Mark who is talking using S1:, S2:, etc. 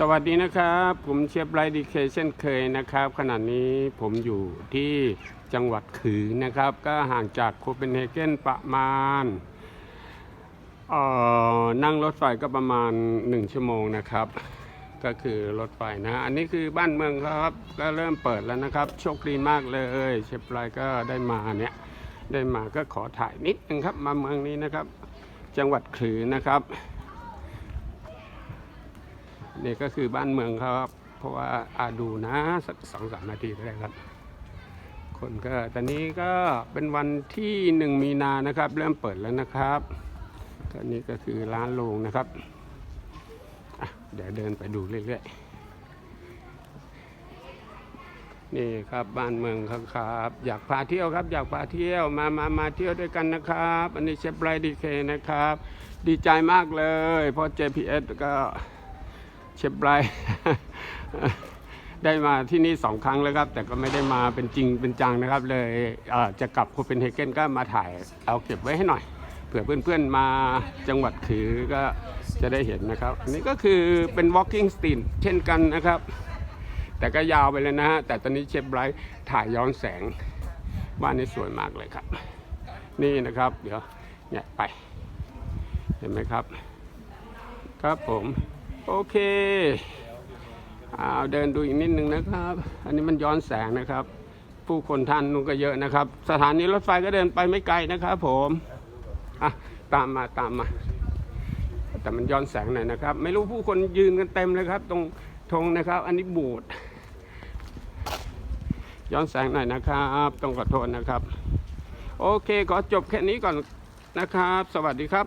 S1: สวัสดีนะครับ ผมเชฟไรดีเคเช่นเคยนะครับ ขณะนี้ผมอยู่ที่จังหวัดขือนะครับ ก็ห่างจากโคเปนเฮเกนประมาณเอ่อนั่งรถไฟก็ประมาณ 1 ชั่วโมงนะครับ ก็คือรถไฟนะ อันนี้คือบ้านเมืองครับ ก็เริ่มเปิดแล้วนะครับ โชคดีมากเลยเชฟไรก็ได้มาเนี่ย ได้มาก็ขอถ่ายนิดนึงครับ มาเมืองนี้นะครับ จังหวัดขือนะครับ นี่ก็คือบ้านเมืองครับ เพราะว่าอาดูนะสักสองสามนาทีก็ได้ครับ คนก็ตอนนี้ก็เป็นวันที่หนึ่งมีนานะครับ เริ่มเปิดแล้วนะครับตอนนี้ก็คือร้านโรงนะครับเดี๋ยวเดินไปดูเรื่อยๆ นี่ครับบ้านเมืองครับครับ อยากพาเที่ยวครับ อยากพาเที่ยวมามามาเที่ยวด้วยกันนะครับ อันนี้เชฟไรดีเคนะครับ ดีใจมากเลยเพราะ JPS ก็ เชฟไบรท์ได้มาที่นี่สองครั้งแล้วครับ แต่ก็ไม่ได้มาเป็นจริงเป็นจังนะครับ เลยเจะกลับโคเปนเฮเกนก็มาถ่ายเอาเก็บไว้ให้หน่อยเผื่อเพื่อนๆมาจังหวัดขือก็จะได้เห็นนะครับ อันนี้ก็คือเป็น walking street เช่นกันนะครับ แต่ก็ยาวไปเลยนะฮะ แต่ตอนนี้เชฟไบรท์ถ่ายย้อนแสง บ้านนี้สวยมากเลยครับ นี่นะครับ เดี๋ยวเนี่ยไป เห็นไหมครับ ครับผม โอเคเอาเดินดูอีกนิดนึงนะครับ อันนี้มันย้อนแสงนะครับ ผู้คนท่านนู้นก็เยอะนะครับ สถานีรถไฟก็เดินไปไม่ไกลนะครับ ผมอะตามมาตามมา แต่มันย้อนแสงหน่อยนะครับ ไม่รู้ผู้คนยืนกันเต็มเลยครับ ตรงธงนะครับ อันนี้บูดย้อนแสงหน่อยนะครับต้องขอโทษนะครับ โอเคขอจบแค่นี้ก่อนนะครับ สวัสดีครับ